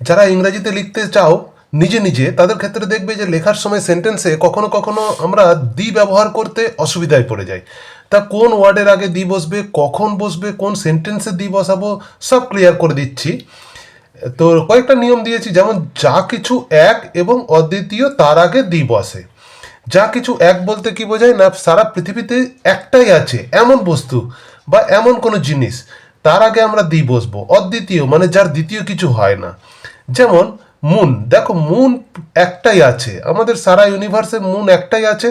যারা ইংরাজিতে লিখতে চাও, নিজে নিজে তাদের ক্ষেত্রে দেখবে যে লেখার সময় সেন্টেন্সে কখনো কখনো আমরা দি ব্যবহার করতে অসুবিধায় পড়ে যাই। তা কোন ওয়ার্ডের আগে দি বসবে, কখন বসবে, কোন সেন্টেন্সে দি বসাবো, সব ক্লিয়ার করে দিচ্ছি। তো কয়েকটা নিয়ম দিয়েছি, যেমন যা কিছু এক এবং অদ্বিতীয় তার আগে দি বসে। যা কিছু এক বলতে কি বোঝায়? না, সারা পৃথিবীতে একটাই আছে, এমন বস্তু বা এমন কোনো জিনিস। তার আগে আমরা দি বসবো, অদ্বিতীয় মানে যার দ্বিতীয় কিছু হয় না। যেমন মুন দেখো মুন একটাই আছে, আমাদের সারা ইউনিভার্সে মুন একটাই আছে,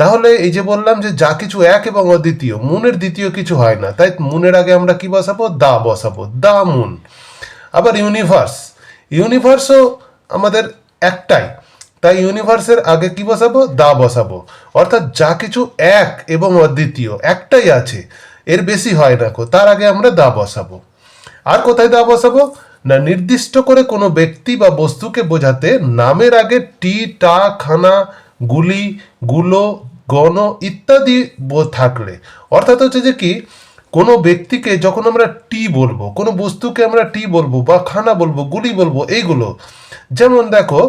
তাহলে এই যে বললাম যে যা কিছু এক এবং অদ্বিতীয় মুনের দ্বিতীয় কিছু হয় না, তাই মুনের আগে আমরা কি বসাবো? দা বসাবো, দা মুন আবার ইউনিভার্স ইউনিভার্সও আমাদের একটাই, তাই ইউনিভার্সের আগে কি বসাবো? দা বসাবো, অর্থাৎ যা কিছু এক এবং অদ্বিতীয় একটাই আছে, এর বেশি হয় না কো, তার আগে আমরা দা বসাবো। আর কোথায় দা বসাবো? না নির্দিষ্ট করে কোনো ব্যক্তি বা বস্তুকে বোঝাতে নামের আগে টি, টা, খানা, গুলি, গুলো, গণ ইত্যাদি থাকলে। অর্থাৎ হচ্ছে যে কি, কোনো ব্যক্তিকে যখন আমরা টি বলব, কোনো বস্তুকে আমরা টি বলব বা খানা বলব, গুলি বলব, এইগুলো, যেমন দেখো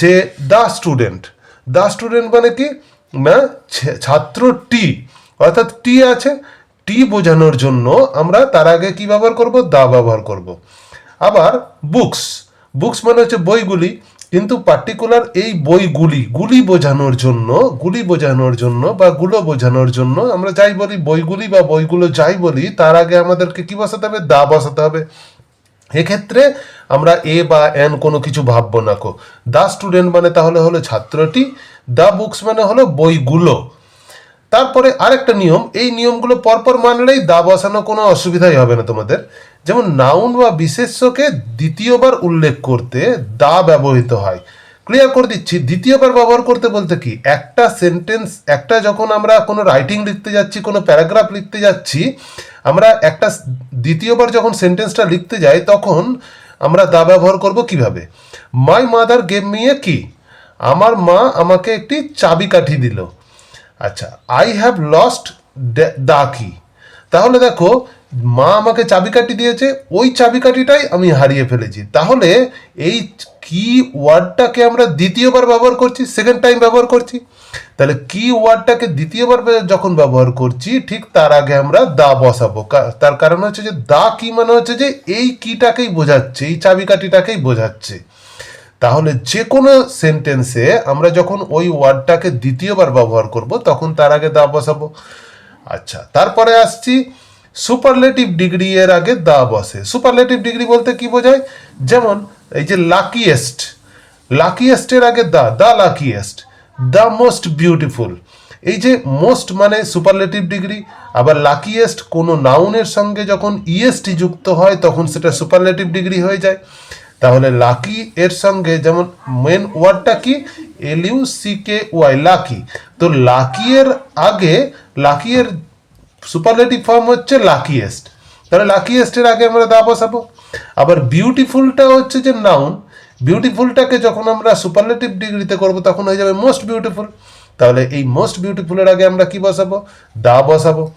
যে দা স্টুডেন্ট দা স্টুডেন্ট মানে কি? না ছাত্র টি, অর্থাৎ টি আছে, টি বোঝানোর জন্য আমরা তার আগে কি ব্যবহার করব? দা ব্যবহার করব। আবার বুকস বুকস মানে হচ্ছে বইগুলি। কিন্তু পার্টিকুলার এই বইগুলি, গুলি বোঝানোর জন্য, গুলি বোঝানোর জন্য বা গুলো বোঝানোর জন্য আমরা যাই বলি বইগুলি বা বইগুলো যাই বলি, তার আগে আমাদেরকে কি বসাতে হবে? দা বসাতে হবে। এক্ষেত্রে আমরা এ বা এন কোনো কিছু ভাববো না কো। দা স্টুডেন্ট মানে তাহলে হলো ছাত্রটি, দা বুকস মানে হলো বইগুলো। তারপরে আরেকটা নিয়ম, এই নিয়মগুলো পরপর মানলেই দা বসানো কোনো অসুবিধাই হবে না তোমাদের। যেমন নাউন বা বিশেষ্যকে দ্বিতীয়বার উল্লেখ করতে দা ব্যবহৃত হয়। ক্লিয়ার করে দিচ্ছি, দ্বিতীয়বার ব্যবহার করতে বলতে কি? একটা সেন্টেন্স একটা যখন আমরা কোনো রাইটিং লিখতে যাচ্ছি, কোনো প্যারাগ্রাফ লিখতে যাচ্ছি, আমরা একটা দ্বিতীয়বার যখন সেন্টেন্সটা লিখতে যাই, তখন আমরা দা ব্যবহার করব কীভাবে? মাই মাদার গেম মিয়ে কি আমার মা আমাকে একটি চাবিকাঠি দিল। আচ্ছা আই হ্যাভ লস্ট দা কি তাহলে দেখো মা আমাকে চাবিকাঠি দিয়েছে, ওই চাবিকাঠিটাই আমি হারিয়ে ফেলেছি। তাহলে এই কি ওয়ার্ডটাকে আমরা দ্বিতীয়বার ব্যবহার করছি সেকেন্ড টাইম ব্যবহার করছি? তাহলে কি ওয়ার্ডটাকে দ্বিতীয়বার যখন ব্যবহার করছি, ঠিক তার আগে আমরা দা বসাবো। তার কারণ হচ্ছে যে, দা কি মানে হচ্ছে যে, এই কিটাকেই বোঝাচ্ছে, এই চাবিকাঠিটাকেই বোঝাচ্ছে। তাহলে যে কোনো সেন্টেন্সে আমরা যখন ওই ওয়ার্ডটাকে দ্বিতীয়বার ব্যবহার করব, তখন তার আগে দা বসাবো। আচ্ছা তারপরে আসছি সুপারলেটিভ ডিগ্রি এর আগে দা বসে। সুপারলেটিভ ডিগ্রি বলতে কি বোঝায়? যেমন এই যে লাকিয়েস্ট লাকিয়েস্টের আগে the the luckiest the most beautiful এই যে মোস্ট মানে সুপারলেটিভ ডিগ্রি আবার লাকিয়েস্ট কোনো নাউনের সঙ্গে যখন ইএসটি যুক্ত হয়, তখন সেটা সুপারলেটিভ ডিগ্রি হয়ে যায়। তাহলে লাকি এর সঙ্গে যেমন মেন ওয়ার্ডটা কি? L U C K Y lucky তো লাকি এর আগে লাকি এর সুপারলেটিভ ফর্ম হচ্ছে লাকিয়েস্ট তাহলে লাকিয়েস্টের আগে আমরা দা বসাবো। আবার বিউটিফুলটা হচ্ছে যে নাউন। বিউটিফুলটাকে যখন আমরা সুপারলেটিভ ডিগ্রিতে করব, তখন হয়ে যাবে মোস্ট বিউটিফুল। তাহলে এই মোস্ট বিউটিফুলের আগে আমরা কি বসাবো? দা বসাবো।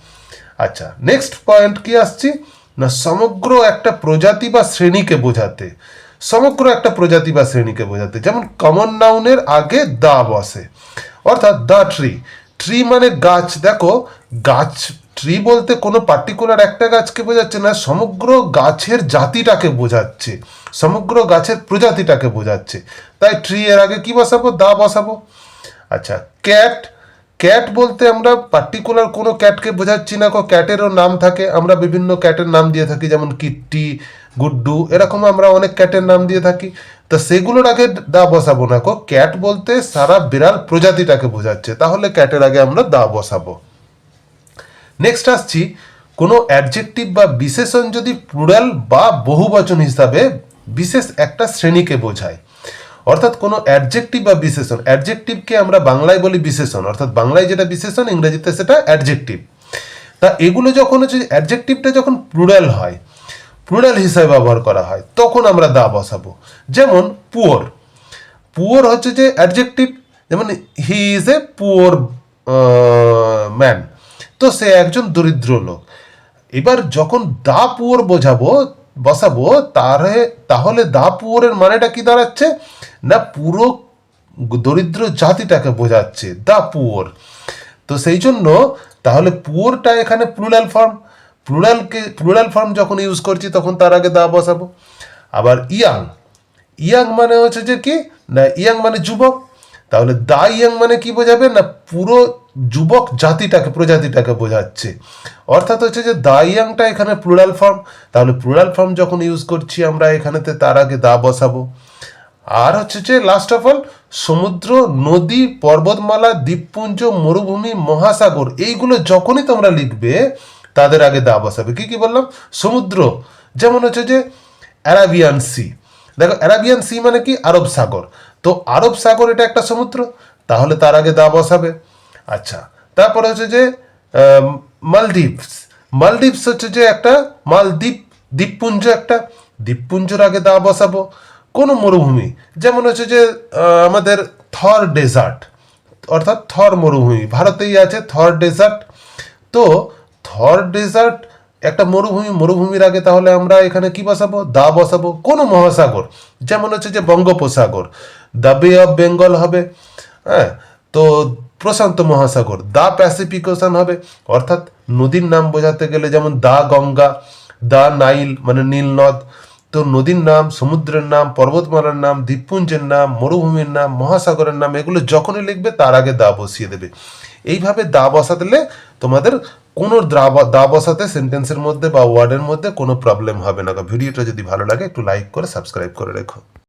আচ্ছা নেক্সট পয়েন্ট কি আসছি? না, সমগ্র একটা প্রজাতি বা শ্রেণীকে বোঝাতে। সমগ্র একটা প্রজাতি বা শ্রেণীকে বোঝাতে। যেমন কমন নাউনের আগে দা বসে। অর্থাৎ দা ট্রি। ট্রি মানে গাছ। দেখো, গাছ ট্রি বলতে কোনো পার্টিকুলার একটা গাছকে বোঝাচ্ছে না, সমগ্র গাছের জাতিটাকে বোঝাচ্ছে। সমগ্র গাছের প্রজাতিটাকে বোঝাচ্ছে। তাই ট্রি এর আগে কি বসাবো? দা বসাবো। আচ্ছা ক্যাট ক্যাট বলতে আমরা পার্টিকুলার কোনো ক্যাটকে বোঝাচ্ছি না ক্যাটেরও নাম থাকে। আমরা বিভিন্ন ক্যাটের নাম দিয়ে থাকি, যেমন কিট্টি, গুড্ডু এরকম আমরা অনেক ক্যাটের নাম দিয়ে থাকি। তো সেগুলোর আগে দা বসাবো না, কো। ক্যাট বলতে সারা বিড়াল প্রজাতিটাকে বোঝাচ্ছে। তাহলে ক্যাটের আগে আমরা দা বসাবো। নেক্সট আসছি, কোনো অ্যাডজেক্টিভ বা বিশেষণ যদি প্লুরাল বা বহুবচন হিসাবে বিশেষ একটা শ্রেণীকে বোঝায়। অর্থাৎ কোনো অ্যাডজেক্টিভ বা বিশেষণ অ্যাডজেক্টিভকে আমরা বাংলায় বলি বিশেষণ, অর্থাৎ বাংলায় যেটা বিশেষণ, ইংরেজিতে সেটা অ্যাডজেক্টিভ তা এগুলো যখন হচ্ছে অ্যাডজেক্টিভটা যখন প্লুরাল হয় প্লুরাল হিসাবে ব্যবহার করা হয়, তখন আমরা দা বসাবো। যেমন পুয়ার পুয়ার হচ্ছে যে অ্যাডজেক্টিভ যেমন he is a poor man তো সে একজন দরিদ্র লোক। এবার যখন দা পুয়ার বোঝাবো, বসাবো, তারে, তাহলে দা পুয়োরের মানেটা কি দাঁড়াচ্ছে? না পুরো দরিদ্র জাতিটাকে বোঝাচ্ছে, দা পুয়োর। তো সেই জন্য তাহলে পুয়োরটা এখানে প্লুরাল ফর্ম প্লুরালকে প্লুরাল ফর্ম যখন ইউজ করছি, তখন তার আগে দা বসাবো। আবার ইয়াং। ইয়াং মানে হচ্ছে যে কি? না, ইয়াং মানে যুবক। তাহলে দা ইয়াং মানে কি বোঝাবে? না, পুরো যুবক জাতিটাকে, প্রজাতিটাকে বোঝাচ্ছে। অর্থাৎ হচ্ছে যে দা ইয়াংটা এখানে প্লুরাল ফর্ম তাহলে প্লুরাল ফর্ম যখন ইউজ করছি আমরা এখানেতে, তার আগে দা বসাবো। আর হচ্ছে যে লাস্ট অফ অল সমুদ্র, নদী, পর্বতমালা, দ্বীপপুঞ্জ, মরুভূমি, মহাসাগর, এইগুলো যখনই তোমরা লিখবে, তাদের আগে দা বসাবে। কি কি বললাম? সমুদ্র। যেমন হচ্ছে যে অ্যারাবিয়ান সি দেখো অ্যারাবিয়ান সি মানে কি? আরব সাগর। তো আরব সাগর এটা একটা সমুদ্র, তাহলে তার আগে দা বসাবে। আচ্ছা তারপরে হচ্ছে যে মালদ্বীপস। মালদ্বীপস হচ্ছে যে একটা মালদ্বীপ, দ্বীপপুঞ্জ একটা। দ্বীপপুঞ্জের আগে দা বসাবো। কোনো মরুভূমি, যেমন হচ্ছে যে আমাদের থর ডেজার্ট, অর্থাৎ থর মরুভূমি, ভারতেই আছে থর ডেজার্ট। তো থর ডেজার্ট একটা মরুভূমি, মরুভূমির আগে তাহলে আমরা এখানে কি বসাবো? দা বসাবো। কোনো মহাসাগর, যেমন হচ্ছে যে বঙ্গোপসাগর। দ্য বে অফ বেঙ্গল হবে হ্যাঁ? তো প্রশান্ত মহাসাগর, দা প্যাসিফিক ওশান হবে। অর্থাৎ নদীর নাম বোঝাতে গেলে যেমন দা গঙ্গা, দা নাইল মানে নীল নদ, তো নদীর নাম, সমুদ্রের নাম, পর্বতমালার নাম, দ্বীপপুঞ্জের নাম, মরুভূমির নাম, মহাসাগরের নাম, এগুলো যখনই লিখবে তার আগে দা বসিয়ে দেবে। এইভাবে দা বসাতেলে তোমাদের কোনো দা বসাতে সেন্টেন্সের মধ্যে বা ওয়ার্ডের মধ্যে কোনো প্রবলেম হবে না। ভিডিওটা যদি ভালো লাগে একটু লাইক করে, সাবস্ক্রাইব করে রেখো।